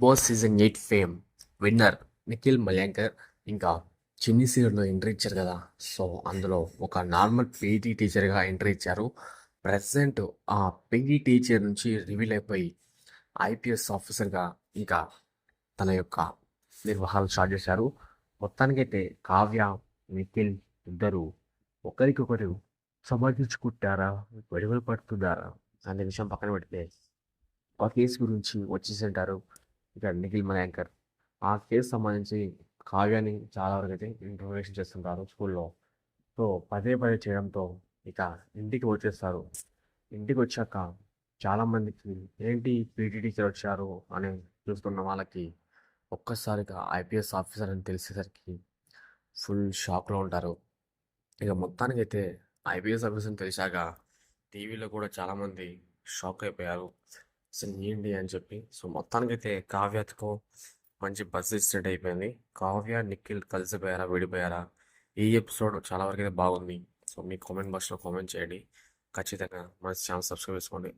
Boss season eight fame winner Nikhil Malyankar ఇంకా చిన్ని సీరియల్లో entry ఇచ్చారు కదా. సో అందులో ఒక నార్మల్ పీటీ టీచర్గా ఎంట్రీ ఇచ్చారు. ప్రజెంట్ ఆ పీటీ టీచర్ నుంచి రివీల్ అయిపోయి ఐపీఎస్ ఆఫీసర్గా ఇంకా తన యొక్క నిర్వహణ స్టార్ట్ చేశారు. మొత్తానికైతే కావ్య నిఖిల్ ఇద్దరు ఒకరికొకరు సమర్థించుకుంటారా? విడుదల పడుతున్నారా? అనే విషయం పక్కన పెడితే ఒక కేసు గురించి వచ్చేసి ఉంటారు ఇక నిఖిల్ మయాంకర్ ఆ కేసు సంబంధించి కావ్యాన్ని చాలా వరకు అయితే ఇంటర్వ్యూషన్ చేస్తుంటారు స్కూల్లో. సో పదే పదే చేయడంతో ఇక ఇంటికి వచ్చేస్తారు. ఇంటికి వచ్చాక చాలామందికి ఏంటి పీటీ టీచర్ వచ్చారు అని చూస్తున్న వాళ్ళకి ఒక్కసారిగా ఐపీఎస్ ఆఫీసర్ అని తెలిసేసరికి ఫుల్ షాక్లో ఉంటారు. ఇక మొత్తానికైతే ఐపీఎస్ ఆఫీసర్ అని తెలిసాక టీవీలో కూడా చాలామంది షాక్ అయిపోయారు. అసలు అని చెప్పి. సో మొత్తానికైతే కావ్యతో మంచి బస్ ఇన్సిడెంట్ అయిపోయింది. కావ్య నిఖిల్ కలిసిపోయారా విడిపోయారా? ఈ ఎపిసోడ్ చాలా వరకు అయితే బాగుంది. సో మీ కామెంట్ బాక్స్లో కామెంట్ చేయండి. ఖచ్చితంగా మన ఛానల్ సబ్స్క్రైబ్ చేసుకోండి.